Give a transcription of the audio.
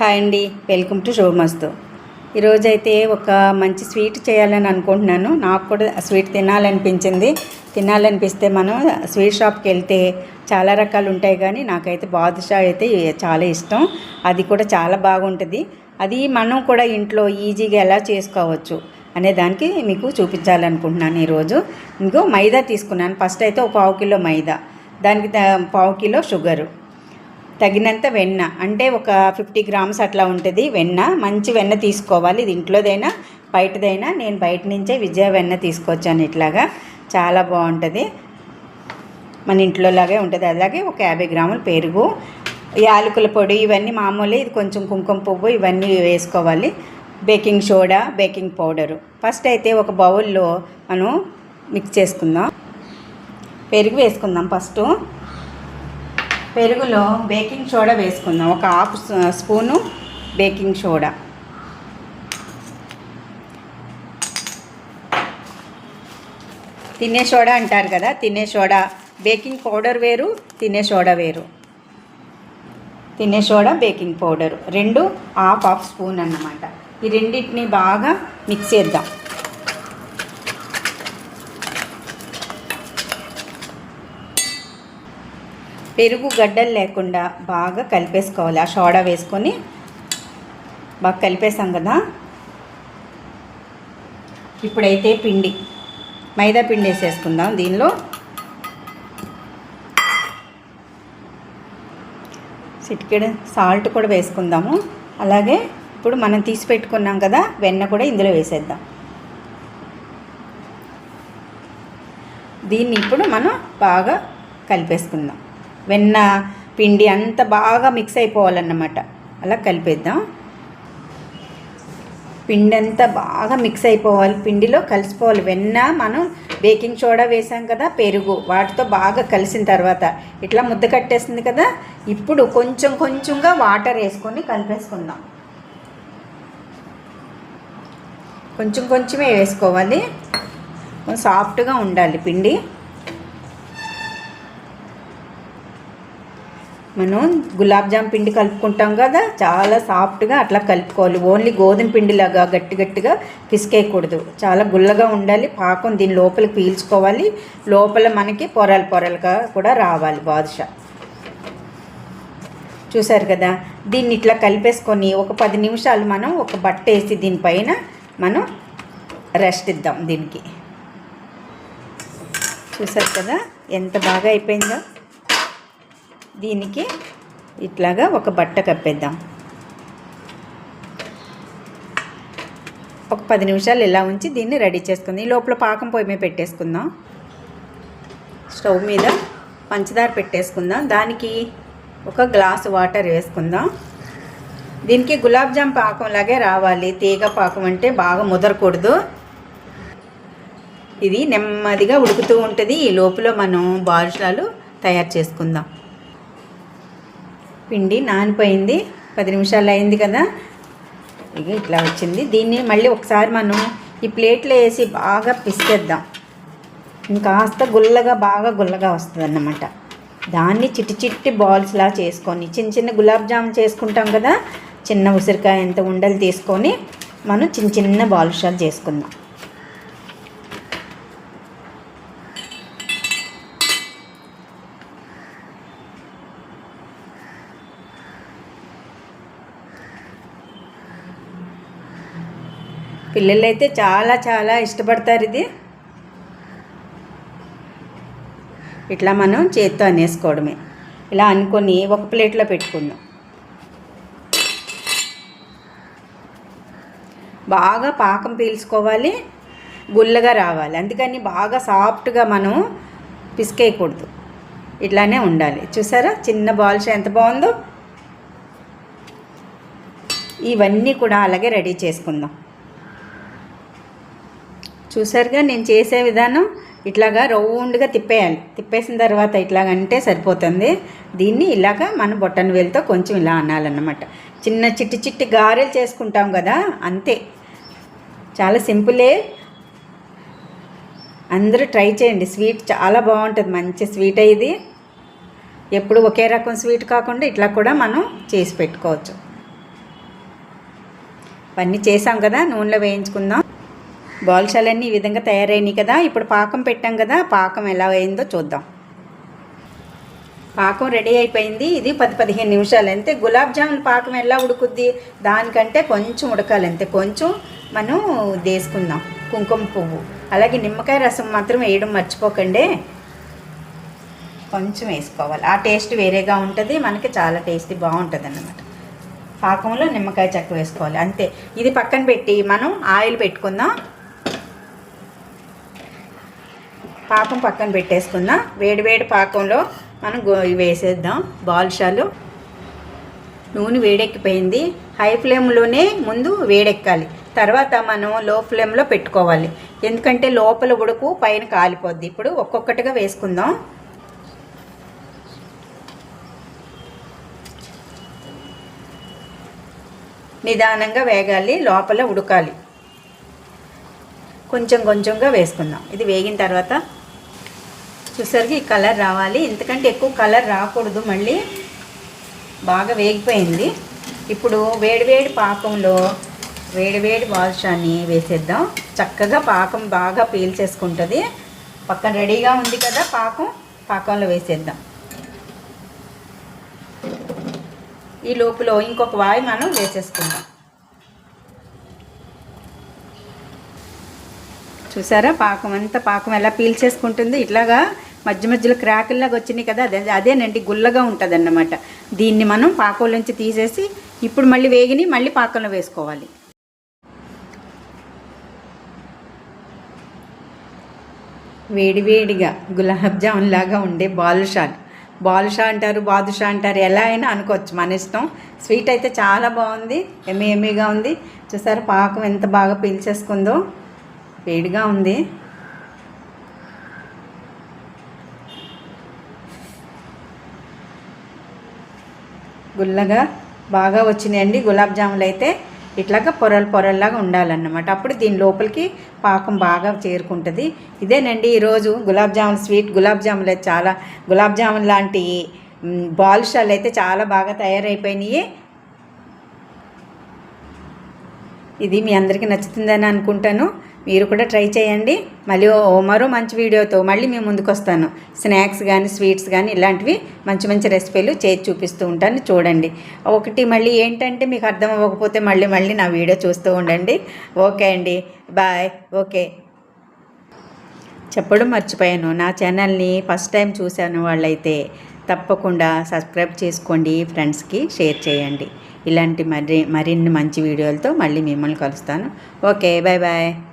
Hi అండి. Welcome to షోమస్తు. ఈరోజైతే ఒక మంచి స్వీట్ చేయాలని అనుకుంటున్నాను. నాకు కూడా స్వీట్ తినాలనిపించింది. తినాలనిపిస్తే మనం స్వీట్ షాప్కి వెళ్తే చాలా రకాలు ఉంటాయి కానీ నాకైతే బాదుషా అయితే చాలా ఇష్టం. అది కూడా చాలా బాగుంటుంది. అది మనం కూడా ఇంట్లో ఈజీగా ఎలా చేసుకోవచ్చు అనే దానికి మీకు చూపించాలనుకుంటున్నాను ఈరోజు. ఇంకో మైదా తీసుకున్నాను. ఫస్ట్ అయితే ఒక పావు కిలో మైదా. దానికి పావు కిలో షుగరు. తగినంత వెన్న అంటే ఒక ఫిఫ్టీ గ్రామ్స్ అట్లా ఉంటుంది వెన్న. మంచి వెన్న తీసుకోవాలి. ఇది ఇంట్లోదైనా బయటదైనా. నేను బయట నుంచే విజయ వెన్న తీసుకొచ్చాను ఇట్లాగా. చాలా బాగుంటుంది. మన ఇంట్లోలాగే ఉంటుంది. అలాగే ఒక యాభై గ్రాముల పెరుగు యాలకుల పొడి ఇవన్నీ మామూలే. ఇది కొంచెం కుంకుమ పువ్వు ఇవన్నీ వేసుకోవాలి. Baking soda baking powder. First అయితే ఒక బౌల్లో మనం మిక్స్ చేసుకుందాం. పెరుగు వేసుకుందాం ఫస్ట్. పెరుగులో బేకింగ్ సోడా వేసుకుందాం. ఒక హాఫ్ స్పూను బేకింగ్ సోడా. తినే సోడా అంటారు కదా తినే సోడా. బేకింగ్ పౌడర్ వేరు తినే సోడా వేరు. తినే సోడా బేకింగ్ పౌడర్. రెండు హాఫ్ హాఫ్ స్పూన్ అన్నమాట. ఈ రెండింటిని బాగా మిక్స్ చేద్దాం. పెరుగు గడ్డలు లేకుండా బాగా కలిపేసుకోవాలి. ఆ సోడా వేసుకొని బాగా కలిపేసాం కదా. ఇప్పుడైతే పిండి. మైదా పిండి వేసేసుకుందాం దీనిలో. చిటికెడు సాల్ట్ కూడా వేసుకుందాము. అలాగే ఇప్పుడు మనం తీసి పెట్టుకున్నాం కదా వెన్న కూడా ఇందులో వేసేద్దాం. దీన్ని ఇప్పుడు మనం బాగా కలిపేసుకుందాం. వెన్న పిండి అంత బాగా మిక్స్ అయిపోవాలన్నమాట. అలా కలిపేద్దాం. పిండి అంతా బాగా మిక్స్ అయిపోవాలి. పిండిలో కలిసిపోవాలి. వెన్న మనం బేకింగ్ సోడా వేసాం కదా పెరుగు వాటితో బాగా కలిసిన తర్వాత ఇట్లా ముద్ద కట్టేస్తుంది కదా ఇప్పుడు కొంచెం కొంచెంగా వాటర్ వేసుకొని కలిపేసుకుందాం. కొంచెం కొంచెమే వేసుకోవాలి. కొంచెం సాఫ్ట్గా ఉండాలి పిండి. మనం గులాబ్ జామ్ పిండి కలుపుకుంటాం కదా చాలా సాఫ్ట్గా అట్లా కలుపుకోవాలి. ఓన్లీ గోధుమ పిండిలాగా గట్టి గట్టిగా పిసికేయకూడదు. చాలా గుల్లగా ఉండాలి పాకం దీని లోపలికి పీల్చుకోవాలి. లోపల మనకి పొరలు పొరలుగా కూడా రావాలి బాదుషా. చూసారు కదా దీన్ని ఇట్లా కలిపేసుకొని ఒక పది నిమిషాలు మనం ఒక బట్ట వేసి దీనిపైన మనం రెస్ట్ ఇద్దాం దీనికి. చూసారు కదా ఎంత బాగా అయిపోయిందో. దీనికి ఇట్లాగా ఒక బట్ట కప్పేద్దాం. ఒక పది నిమిషాలు ఇలా ఉంచి దీన్ని రెడీ చేసుకుందాం. ఈ లోపల పాకం పొయ్యి మీద పెట్టేసుకుందాం. స్టవ్ మీద పంచదార పెట్టేసుకుందాం. దానికి ఒక గ్లాస్ వాటర్ వేసుకుందాం. దీనికి గులాబ్ జామ్ పాకం లాగే రావాలి. తీగ పాకం అంటే బాగా ముదరకూడదు. ఇది నెమ్మదిగా ఉడుకుతూ ఉంటుంది. ఈ లోపల మనం బాదుషాలు తయారు చేసుకుందాం. పిండి నానిపోయింది. పది నిమిషాలు అయింది కదా. ఇక ఇట్లా వచ్చింది. దీన్ని మళ్ళీ ఒకసారి మనం ఈ ప్లేట్లో వేసి బాగా పిసికేద్దాం. ఇంకాస్త గుల్లగా బాగా గుల్లగా వస్తుంది అన్నమాట దాన్ని చిట్టి చిట్టి బాల్స్లా చేసుకొని చిన్న చిన్న గులాబ్ జామున్ చేసుకుంటాం కదా. చిన్న ఉసిరికాయ ఎంత ఉండలు తీసుకొని మనం చిన్న చిన్న బాల్షాలు చేసుకుందాం. పిల్లలైతే చాలా చాలా ఇష్టపడతారు ఇది. ఇట్లా మనం చేత్తో అనేసుకోవడమే. ఇలా అనుకొని ఒక ప్లేట్లో పెట్టుకుందాం. బాగా పాకం పీల్చుకోవాలి గుల్లగా రావాలి. అందుకని బాగా సాఫ్ట్గా మనం పిసికేయకూడదు. ఇట్లానే ఉండాలి. చూసారా? చిన్న బాల్స్ ఎంత బాగుందో? ఇవన్నీ కూడా అలాగే రెడీ చేసుకుందాం. చూసారుగా నేను చేసే విధానం ఇట్లాగా రౌండ్గా తిప్పేయాలి. తిప్పేసిన తర్వాత ఇట్లాగంటే సరిపోతుంది. దీన్ని ఇలాగా మన బొట్టన వేలుతో కొంచెం ఇలా అనాలన్నమాట. చిన్న చిట్టి చిట్టి గారెలు చేసుకుంటాం కదా అంతే. చాలా సింపులే. అందరూ ట్రై చేయండి. స్వీట్ చాలా బాగుంటుంది. మంచి స్వీట్ ఇది. ఎప్పుడు ఒకే రకం స్వీట్ కాకుండా ఇట్లా కూడా మనం చేసి పెట్టుకోవచ్చు. ఇవన్నీ చేసాం కదా నూనెలో వేయించుకుందాం. బాల్షాలన్నీ ఈ విధంగా తయారైనాయి కదా. ఇప్పుడు పాకం పెట్టాం కదా పాకం ఎలా అయిందో చూద్దాం. పాకం రెడీ అయిపోయింది. ఇది పది పదిహేను నిమిషాలు. అంతే గులాబ్ జామున్ పాకం ఎలా ఉడుకుద్ది? దానికంటే కొంచెం ఉడకాలి అంతే. కొంచెం మనం వేసుకుందాం కుంకుమ పువ్వు. అలాగే నిమ్మకాయ రసం మాత్రం వేయడం మర్చిపోకండి. కొంచెం వేసుకోవాలి. ఆ టేస్ట్ వేరేగా ఉంటుంది. మనకి చాలా టేస్టీ బాగుంటుంది అన్నమాట పాకంలో నిమ్మకాయ చెక్క వేసుకోవాలి. అంతే. ఇది పక్కన పెట్టి మనం ఆయిల్ పెట్టుకుందాం. పాకం పక్కన పెట్టేసుకుందాం. వేడి వేడి పాకంలో మనం వేసేద్దాం. బాల్షాలు. నూనె వేడెక్కిపోయింది. హై ఫ్లేమ్లోనే ముందు వేడెక్కాలి. తర్వాత మనం లో ఫ్లేమ్లో పెట్టుకోవాలి. ఎందుకంటే లోపల ఉడుకు పైన కాలిపోద్ది. ఇప్పుడు ఒక్కొక్కటిగా వేసుకుందాం. నిదానంగా వేగాలి. లోపల ఉడకాలి. కొంచెం కొంచెంగా వేసుకుందాం. ఇది వేగిన తర్వాత చూసరికి ఈ కలర్ రావాలి. ఎందుకంటే ఎక్కువ కలర్ రాకూడదు. మళ్ళీ బాగా వేగిపోయింది. ఇప్పుడు వేడివేడి పాకంలో వేడివేడి బాదుషాన్ని వేసేద్దాం. చక్కగా పాకం బాగా పీల్చేసుకుంటుంది పక్కన రెడీగా ఉంది కదా పాకం. పాకంలో వేసేద్దాం. ఈ లోపల ఇంకొక వాయి మనం వేసేసుకుందాం. చూసారా? పాకం అంతా పాకం ఎలా పీల్చేసుకుంటుంది ఇట్లాగా మధ్య మధ్యలో క్రాకుల్లాగా వచ్చినాయి కదా అదే అదేనండి గుల్లగా ఉంటుంది అన్నమాట దీన్ని మనం పాకంలోంచి తీసేసి ఇప్పుడు మళ్ళీ వేగిని మళ్ళీ పాకంలో వేసుకోవాలి. వేడివేడిగా గులాబ్ జామున్ లాగా ఉండే బాలుషాలు బాలుషా అంటారు బాదుషా అంటారు ఎలా అయినా అనుకోవచ్చు మన ఇష్టం. స్వీట్ అయితే చాలా బాగుంది ఎమ్మె ఎమ్మెగా ఉంది. చూసారు పాకం ఎంత బాగా పీల్చేసుకుందో. వేడిగా ఉంది. గుల్లగా బాగా వచ్చినాయండి. గులాబ్ జాములు అయితే ఇట్లాగా పొరలు పొరల్లాగా ఉండాలన్నమాట. అప్పుడు దీని లోపలికి పాకం బాగా చేరుకుంటుంది. ఇదేనండి ఈరోజు గులాబ్ జామున్ స్వీట్ గులాబ్ జాములు అయితే చాలా గులాబ్ జామున్ లాంటి మ్, బాలుషాలు అయితే చాలా బాగా తయారైపోయినాయి. ఇది మీ అందరికీ నచ్చుతుందని అనుకుంటాను. మీరు కూడా ట్రై చేయండి. మళ్ళీ మరో మంచి వీడియోతో మళ్ళీ మేము ముందుకు వస్తాను. స్నాక్స్ కానీ స్వీట్స్ కానీ ఇలాంటివి మంచి మంచి రెసిపీలు చేసి చూపిస్తూ ఉంటాను. చూడండి. ఒకటి మళ్ళీ ఏంటంటే మీకు అర్థం అవ్వకపోతే మళ్ళీ మళ్ళీ నా వీడియో చూస్తూ ఉండండి. ఓకే అండి. బాయ్. ఓకే. చెప్పడం మర్చిపోయాను. నా ఛానల్ని ఫస్ట్ టైం చూశాను వాళ్ళైతే తప్పకుండా సబ్స్క్రైబ్ చేసుకోండి. ఫ్రెండ్స్కి షేర్ చేయండి. ఇలాంటి మరి మరిన్ని మంచి వీడియోలతో మళ్ళీ మిమ్మల్ని కలుస్తాను. Okay bye bye